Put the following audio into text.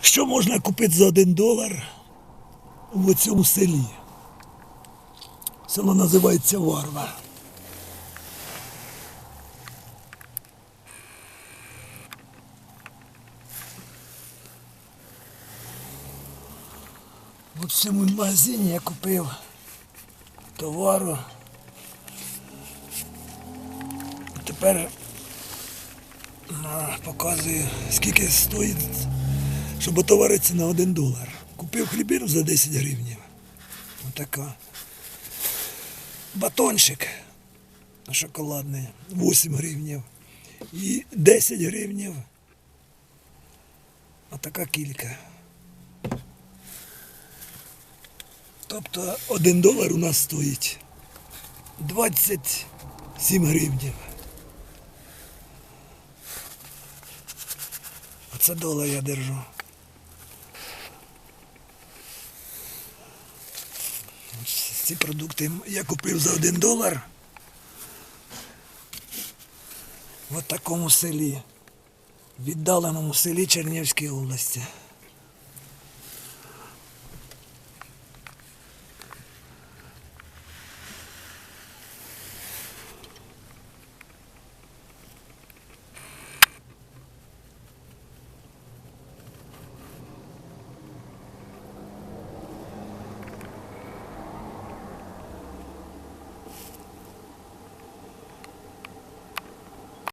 Що можна купити за один долар в цьому селі? Село називається Варва. В цьому магазині я купив товару. Тепер показую, скільки стоїть, щоб отовариться на один долар. Купив хлібину за 10 гривень. Отака. Батончик шоколадний 8 гривнів. І 10 гривнів. Отака кілька. Тобто один долар у нас стоїть 27 гривнів. Оце долар я держу. Ці продукти я купив за один долар. В такому селі, віддаленому селі Чернівської області.